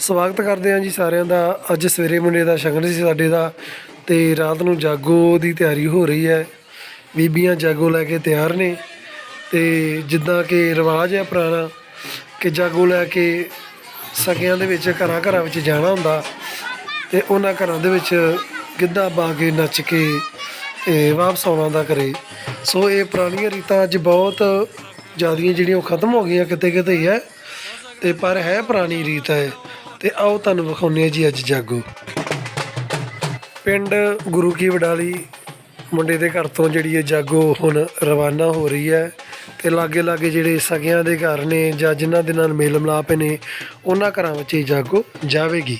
ਸਵਾਗਤ ਕਰਦੇ ਹਾਂ ਜੀ ਸਾਰਿਆਂ ਦਾ। ਅੱਜ ਸਵੇਰੇ ਮੁੰਡੇ ਦਾ ਸ਼ਗਨ ਸੀ ਸਾਡੇ ਦਾ ਤੇ ਰਾਤ ਨੂੰ ਜਾਗੋ ਦੀ ਤਿਆਰੀ ਹੋ ਰਹੀ ਹੈ। ਬੀਬੀਆਂ ਜਾਗੋ ਲੈ ਕੇ ਤਿਆਰ ਨੇ ਤੇ ਜਿੱਦਾਂ ਕਿ ਰਿਵਾਜ ਹੈ ਪੁਰਾਣਾ ਕਿ ਜਾਗੋ ਲੈ ਕੇ ਸਕਿਆਂ ਦੇ ਵਿੱਚ ਘਰਾਂ ਘਰਾਂ ਵਿੱਚ ਜਾਣਾ ਹੁੰਦਾ ਤੇ ਉਹਨਾਂ ਘਰਾਂ ਦੇ ਵਿੱਚ ਗਿੱਧਾ ਪਾ ਕੇ ਨੱਚ ਕੇ ਵਾਪਸ ਆਉਣਾ ਦਾ ਕਰੇ। ਸੋ ਇਹ ਪੁਰਾਣੀਆਂ ਰੀਤਾਂ ਅੱਜ ਬਹੁਤ ਜ਼ਿਆਦੀਆਂ ਜਿਹੜੀਆਂ ਉਹ ਖਤਮ ਹੋ ਗਈਆਂ ਕਿਤੇ ਕਿਤੇ ਹੀ ਹੈ ਤੇ ਪਰ ਹੈ ਪੁਰਾਣੀ ਰੀਤ ਹੈ। ਤੇ ਆਓ ਤੁਹਾਨੂੰ ਵਿਖਾਉਂਦੇ ਹਾਂ ਜੀ ਅੱਜ ਜਾਗੋ। ਪਿੰਡ ਗੁਰੂ ਕੀ ਵਡਾਲੀ ਮੁੰਡੇ ਦੇ ਘਰ ਤੋਂ ਜਿਹੜੀ ਇਹ ਜਾਗੋ ਹੁਣ ਰਵਾਨਾ ਹੋ ਰਹੀ ਹੈ ਤੇ ਲਾਗੇ ਲਾਗੇ ਜਿਹੜੇ ਸਗਿਆਂ ਦੇ ਘਰ ਨੇ ਜਾਂ ਜਿਨ੍ਹਾਂ ਦੇ ਨਾਲ ਮੇਲ ਮਿਲਾਪ ਨੇ, ਉਹਨਾਂ ਘਰਾਂ ਵਿੱਚ ਇਹ ਜਾਗੋ ਜਾਵੇਗੀ।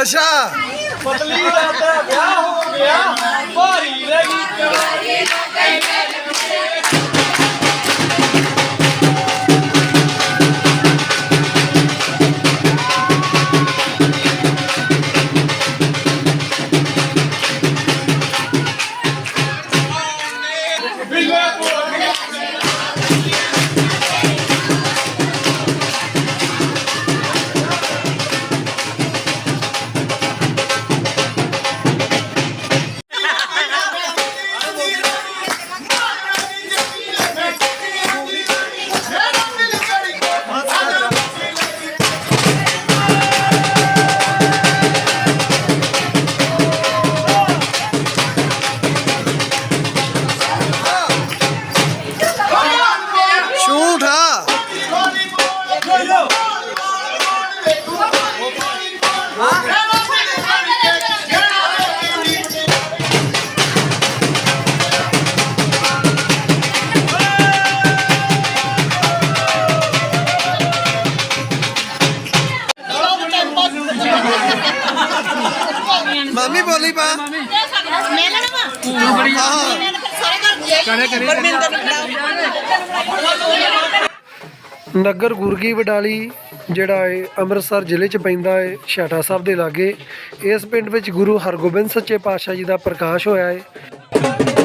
ਅੱਛਾ। ਪਤਲੀ ਦਾ ਤਾਂ ਵਿਆਹ ਹੋ ਗਿਆ। ਭਾਰੀ ਰਹਿ ਗਈ। ਕਵਾਰੀ ਝੂਠ ਨਗਰ ਗੁਰਗੀ ਵਡਾਲੀ ਜਿਹੜਾ ਹੈ ਅੰਮ੍ਰਿਤਸਰ ਜ਼ਿਲ੍ਹੇ 'ਚ ਪੈਂਦਾ ਹੈ ਛਾਟਾ ਸਾਹਿਬ ਦੇ ਲਾਗੇ ਇਸ ਪਿੰਡ ਵਿੱਚ ਗੁਰੂ ਹਰਗੋਬਿੰਦ ਸੱਚੇ ਪਾਤਸ਼ਾਹ ਜੀ ਦਾ ਪ੍ਰਕਾਸ਼ ਹੋਇਆ ਹੈ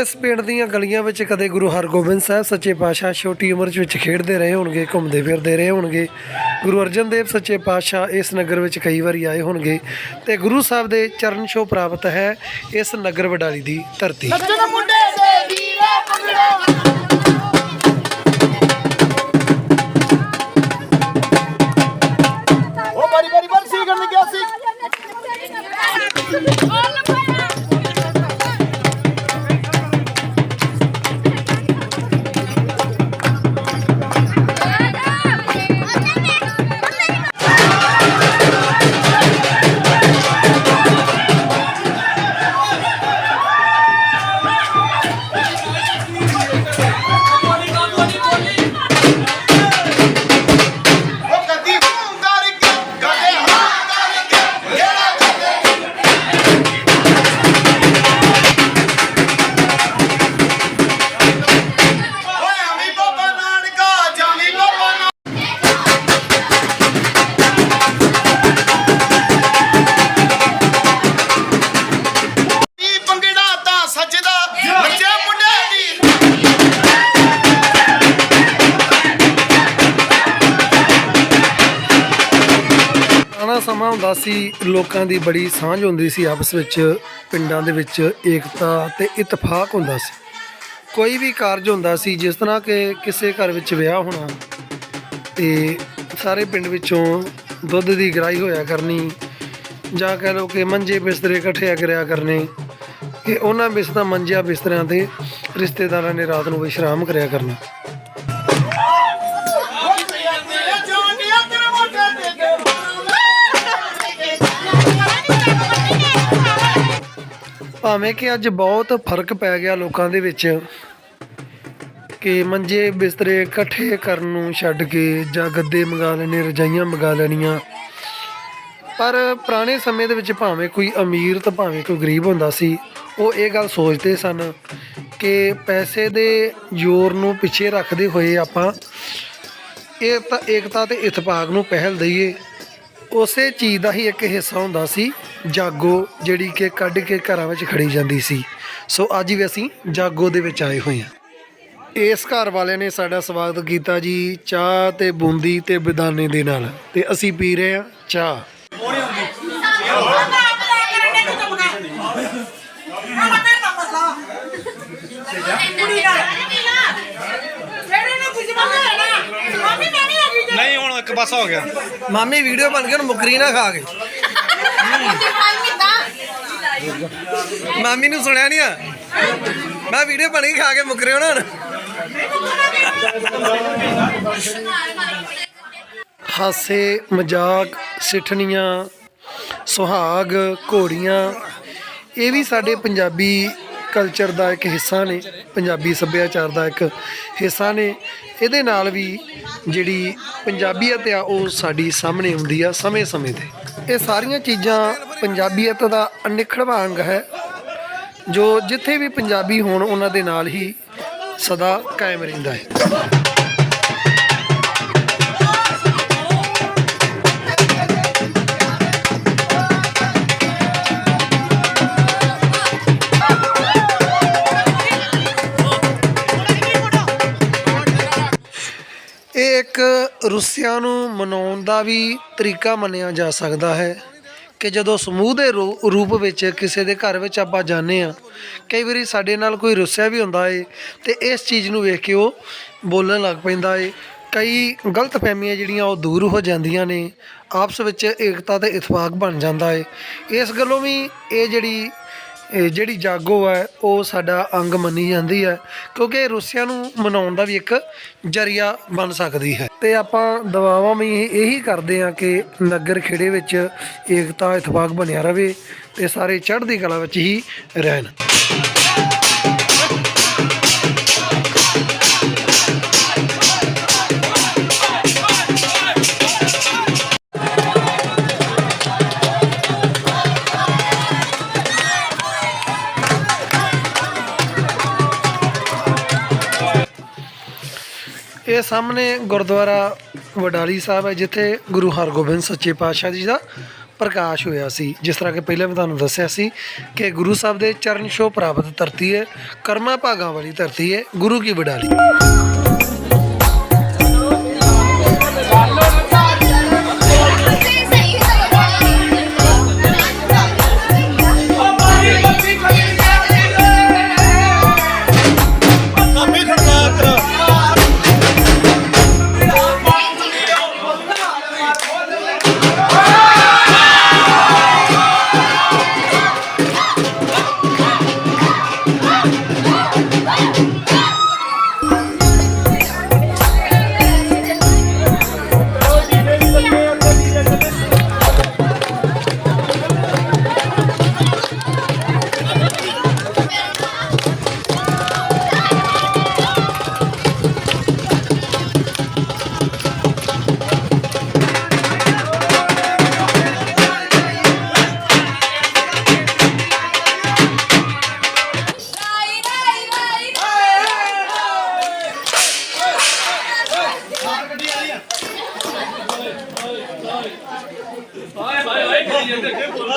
ਇਸ ਪਿੰਡ ਦੀਆਂ ਗਲੀਆਂ ਵਿੱਚ ਕਦੇ ਗੁਰੂ ਹਰਗੋਬਿੰਦ ਸਾਹਿਬ ਸੱਚੇ ਪਾਤਸ਼ਾਹ ਛੋਟੀ ਉਮਰ 'ਚ ਵਿੱਚ ਖੇਡਦੇ ਰਹੇ ਹੋਣਗੇ, ਘੁੰਮਦੇ ਫਿਰਦੇ ਰਹੇ ਹੋਣਗੇ। ਗੁਰੂ ਅਰਜਨ ਦੇਵ ਸੱਚੇ ਪਾਤਸ਼ਾਹ ਇਸ ਨਗਰ ਵਿੱਚ ਕਈ ਵਾਰੀ ਆਏ ਹੋਣਗੇ ਤੇ ਗੁਰੂ ਸਾਹਿਬ ਦੇ ਚਰਨ ਛੋਹ ਪ੍ਰਾਪਤ ਹੈ ਇਸ ਨਗਰ ਵਡਾਲੀ ਦੀ ਧਰਤੀ। ਸਮਾਂ ਹੁੰਦਾ ਸੀ, ਲੋਕਾਂ ਦੀ ਬੜੀ ਸਾਂਝ ਹੁੰਦੀ ਸੀ, ਆਪਸ ਵਿੱਚ, ਪਿੰਡਾਂ ਦੇ ਵਿੱਚ ਏਕਤਾ ਤੇ ਇਤਫਾਕ ਹੁੰਦਾ ਸੀ। ਕੋਈ ਵੀ ਕਾਰਜ ਹੁੰਦਾ ਸੀ, ਜਿਸ ਤਰ੍ਹਾਂ ਕਿ ਕਿਸੇ ਘਰ ਵਿੱਚ ਵਿਆਹ ਹੋਣਾ ਤੇ ਸਾਰੇ ਪਿੰਡ ਵਿੱਚੋਂ ਦੁੱਧ ਦੀ ਗਰਾਈ ਹੋਇਆ ਕਰਨੀ, ਜਾਂ ਕਹਿ ਲਓ ਕਿ ਮੰਜੇ ਬਿਸਤਰੇ ਇਕੱਠਿਆ ਕਰਿਆ ਕਰਨੇ, ਕਿ ਉਹਨਾਂ ਬਿਸਤਰਾ ਮੰਜਿਆਂ ਬਿਸਤਰਿਆਂ ਤੇ ਰਿਸ਼ਤੇਦਾਰਾਂ ਨੇ ਰਾਤ ਨੂੰ ਵਿਸ਼ਰਾਮ ਕਰਿਆ ਕਰਨਾ। ਭਾਵੇਂ ਕਿ ਅੱਜ ਬਹੁਤ ਫ਼ਰਕ ਪੈ ਗਿਆ ਲੋਕਾਂ ਦੇ ਵਿੱਚ ਕਿ ਮੰਜੇ ਬਿਸਤਰੇ ਇਕੱਠੇ ਕਰਨ ਨੂੰ ਛੱਡ ਕੇ ਜਾਂ ਗੱਦੇ ਮੰਗਾ ਲੈਣੇ, ਰਜਾਈਆਂ ਮੰਗਾ ਲੈਣੀਆਂ। ਪਰ ਪੁਰਾਣੇ ਸਮੇਂ ਦੇ ਵਿੱਚ ਭਾਵੇਂ ਕੋਈ ਅਮੀਰ ਤੇ ਭਾਵੇਂ ਕੋਈ ਗਰੀਬ ਹੁੰਦਾ ਸੀ, ਉਹ ਇਹ ਗੱਲ ਸੋਚਦੇ ਸਨ ਕਿ ਪੈਸੇ ਦੇ ਜ਼ੋਰ ਨੂੰ ਪਿੱਛੇ ਰੱਖਦੇ ਹੋਏ ਆਪਾਂ ਇਹ ਤਾਂ ਏਕਤਾ ਤੇ ਇਤਫਾਕ ਨੂੰ ਪਹਿਲ ਦਈਏ। ਉਸੇ ਚੀਜ਼ ਦਾ ਹੀ ਇੱਕ ਹਿੱਸਾ ਹੁੰਦਾ ਸੀ ਜਾਗੋ ਜਿਹੜੀ ਕਿ ਕੱਢ ਕੇ ਘਰਾਂ ਵਿੱਚ ਖੜੀ ਜਾਂਦੀ ਸੀ। ਸੋ ਅੱਜ ਵੀ ਅਸੀਂ ਜਾਗੋ ਦੇ ਵਿੱਚ ਆਏ ਹੋਏ ਹਾਂ। ਇਸ ਘਰ ਵਾਲਿਆਂ ਨੇ ਸਾਡਾ ਸਵਾਗਤ ਕੀਤਾ ਜੀ ਚਾਹ ਤੇ ਬੂੰਦੀ ਤੇ ਬਦਾਨੇ ਦੇ ਨਾਲ। ਤੇ ਅਸੀਂ ਪੀ ਰਹੇ ਹਾਂ ਚਾਹ। ਨਹੀਂ ਹੁਣ ਇੱਕ ਪਾਸਾ ਹੋ ਗਿਆ। ਮਾਮੀ ਵੀਡੀਓ ਬਣ ਕੇ ਉਹਨੂੰ ਮੁਕਰੀ ਨਾ ਖਾ ਕੇ। ਮਾਮੀ ਨੂੰ ਸੁਣਿਆ ਨਹੀਂ ਆ? ਮੈਂ ਵੀਡੀਓ ਬਣ ਖਾ ਕੇ ਮੁਕਰੇ ਹੋਣਾ ਹੁਣ। ਹਾਸੇ, ਮਜ਼ਾਕ, ਸਿੱਠਣੀਆਂ, ਸੁਹਾਗ, ਘੋੜੀਆਂ, ਇਹ ਵੀ ਸਾਡੇ ਪੰਜਾਬੀ ਕਲਚਰ ਦਾ ਇੱਕ ਹਿੱਸਾ ਨੇ, ਪੰਜਾਬੀ ਸੱਭਿਆਚਾਰ ਦਾ ਇੱਕ ਹਿੱਸਾ ਨੇ। ਇਹਦੇ ਨਾਲ ਵੀ ਜਿਹੜੀ ਪੰਜਾਬੀਅਤ ਆ, ਉਹ ਸਾਡੀ ਸਾਹਮਣੇ ਆਉਂਦੀ ਆ ਸਮੇਂ-ਸਮੇਂ ਤੇ। ਇਹ ਸਾਰੀਆਂ ਚੀਜ਼ਾਂ ਪੰਜਾਬੀਅਤ ਦਾ ਅਨਿਖੜਵਾਂ ਅੰਗ ਹੈ, ਜੋ ਜਿੱਥੇ ਵੀ ਪੰਜਾਬੀ ਹੋਣ, ਉਹਨਾਂ ਦੇ ਨਾਲ ਹੀ ਸਦਾ ਕਾਇਮ ਰਹਿੰਦਾ ਹੈ। ਇਹ ਇੱਕ ਰੁੱਸਿਆਂ ਨੂੰ ਮਨਾਉਣ ਦਾ ਵੀ ਤਰੀਕਾ ਮੰਨਿਆ ਜਾ ਸਕਦਾ ਹੈ ਕਿ ਜਦੋਂ ਸਮੂਹ ਦੇ ਰੂ- ਰੂਪ ਵਿੱਚ ਕਿਸੇ ਦੇ ਘਰ ਵਿੱਚ ਆਪਾਂ ਜਾਂਦੇ ਆ ਕਈ ਵਾਰੀ ਸਾਡੇ ਨਾਲ ਕੋਈ ਰੁੱਸਿਆ ਵੀ ਹੁੰਦਾ ਏ ਤੇ ਇਸ ਚੀਜ਼ ਨੂੰ ਵੇਖ ਕੇ ਉਹ ਬੋਲਣ ਲੱਗ ਪੈਂਦਾ ਏ। ਕਈ ਗਲਤ ਫਹਿਮੀਆਂ ਜਿਹੜੀਆਂ ਉਹ ਦੂਰ ਹੋ ਜਾਂਦੀਆਂ ਨੇ, ਆਪਸ ਵਿੱਚ ਏਕਤਾ ਤੇ ਇਤਫਾਕ ਬਣ ਜਾਂਦਾ ਏ। ਇਸ ਗੱਲੋਂ ਵੀ ਇਹ ਜਿਹੜੀ ਇਹ ਜਿਹੜੀ ਜਾਗੋ ਹੈ ਉਹ ਸਾਡਾ ਅੰਗ ਮੰਨੀ ਜਾਂਦੀ ਹੈ ਕਿਉਂਕਿ ਰੁੱਸਿਆਂ ਨੂੰ ਮਨਾਉਣ ਦਾ ਵੀ ਇੱਕ ਜਰੀਆ ਬਣ ਸਕਦੀ ਹੈ। ਤੇ ਆਪਾਂ ਦਵਾਵਾਂ ਵੀ ਇਹੀ ਕਰਦੇ ਆ ਕਿ ਨਗਰ ਖੇੜੇ ਵਿੱਚ ਏਕਤਾ, ਇਤਫਾਕ ਬਣਿਆ ਰਵੇ ਤੇ ਸਾਰੇ ਚੜ੍ਹਦੀ ਕਲਾ ਵਿੱਚ ਹੀ ਰਹਿਣ। ਇਹ ਸਾਹਮਣੇ ਗੁਰਦੁਆਰਾ ਵਡਾਲੀ ਸਾਹਿਬ ਹੈ, ਜਿੱਥੇ ਗੁਰੂ ਹਰਗੋਬਿੰਦ ਸੱਚੇ ਪਾਤਸ਼ਾਹ ਜੀ ਦਾ ਪ੍ਰਕਾਸ਼ ਹੋਇਆ ਸੀ। ਜਿਸ ਤਰ੍ਹਾਂ ਕਿ ਪਹਿਲਾਂ ਮੈਂ ਤੁਹਾਨੂੰ ਦੱਸਿਆ ਸੀ ਕਿ ਗੁਰੂ ਸਾਹਿਬ ਦੇ ਚਰਨ ਛੋਹ ਪ੍ਰਾਪਤ ਧਰਤੀ ਹੈ, ਕਰਮਾ ਭਾਗਾਂ ਵਾਲੀ ਧਰਤੀ ਹੈ, ਗੁਰੂ ਕੀ ਵਡਾਲੀ। Thank you.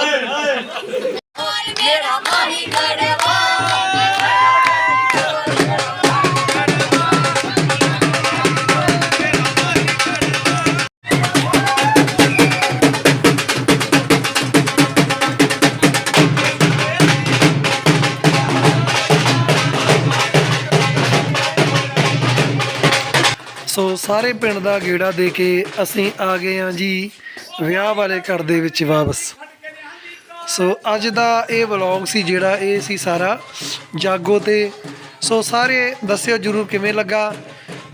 ਸਾਰੇ ਪਿੰਡ ਦਾ ਗੇੜਾ ਦੇ ਕੇ ਅਸੀਂ ਆ ਗਏ ਹਾਂ ਜੀ ਵਿਆਹ ਵਾਲੇ ਘਰ ਦੇ ਵਿੱਚ ਵਾਪਸ। ਸੋ ਅੱਜ ਦਾ ਇਹ ਵਲੌਗ ਸੀ ਜਿਹੜਾ ਇਹ ਸੀ ਸਾਰਾ। ਜਾਗੋ ਤੇ। ਸੋ ਸਾਰੇ ਦੱਸਿਓ ਜਰੂਰ ਕਿਵੇਂ ਲੱਗਾ।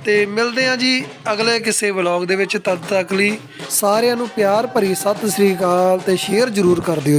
ਤੇ ਮਿਲਦੇ ਹਾਂ ਜੀ ਅਗਲੇ ਕਿਸੇ ਵਲੌਗ ਦੇ ਵਿੱਚ। ਤਦ ਤੱਕ ਲਈ ਸਾਰਿਆਂ ਨੂੰ ਪਿਆਰ ਭਰੀ ਸਤਿ ਸ੍ਰੀ ਅਕਾਲ ਤੇ ਸ਼ੇਅਰ ਜਰੂਰ ਕਰ ਦਿਓ।